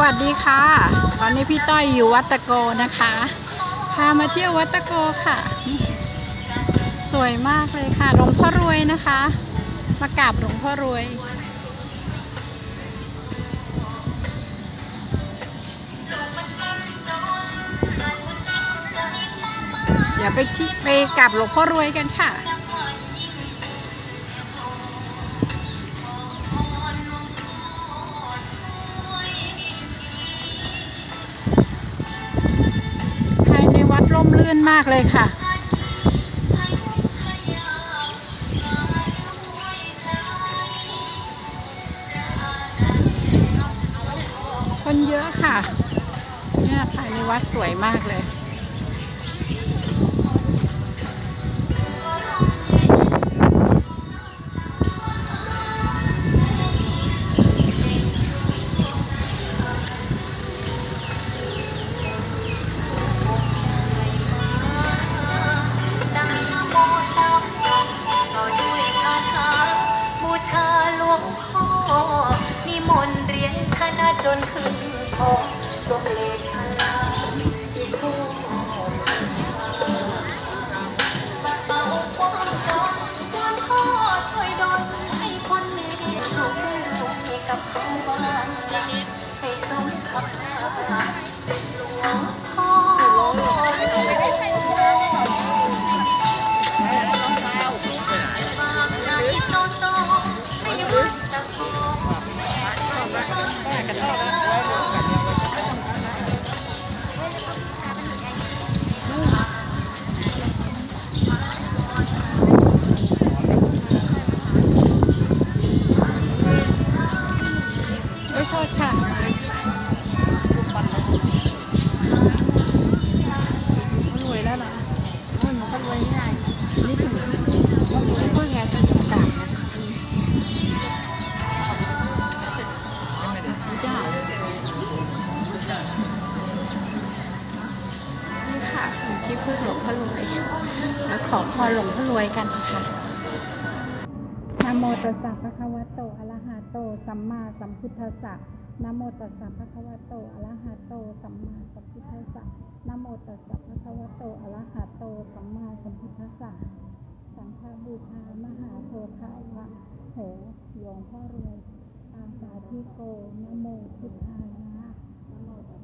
วัสดีค่ะ ตอนนี้พี่ต้อยอยู่วัดตะโกนะคะ พามาเที่ยววัดตะโกค่ะ สวยมากเลยค่ะ หลวงพ่อรวยนะคะ มากราบหลวงพ่อรวย เดี๋ยวไปที่ไปกราบหลวงพ่อรวยกันค่ะ ชื่นมากเลยค่ะ คนเยอะค่ะ เนี่ยภายในวัดสวยมากเลย จนขึ้นคองตกเลขคณะอีกคู่เอาความจนวอนพ่อช่วยดนให้คนมีสุขให้กับเขาบ้า ไม่โทษค่ะรวยแล้วเหรอหนูก็รวยง่ายนี่ถึงไม่พูดไงจะถึงกลางนะจ้านี่ค่ะผมคลิปเพื่อหลวงพ่อรวยแล้วขอพรหลวงพ่อรวยกันค่ะ นะโมตัสสะภะคะวะโตอะระหะโต สัมมาสัมพุทธัสสะนะโมตัสสะภะคะวะโตอะระหะโต สัมมาสัมพุทธัสสะนะโมตัสสะภะคะวะโตอะระหะโต สัมมาสัมพุทธัสสะ สังฆบูชามหาโพธาวะโหหลวงพ่อรวยอาสาธิโกนะโมพุทธายะ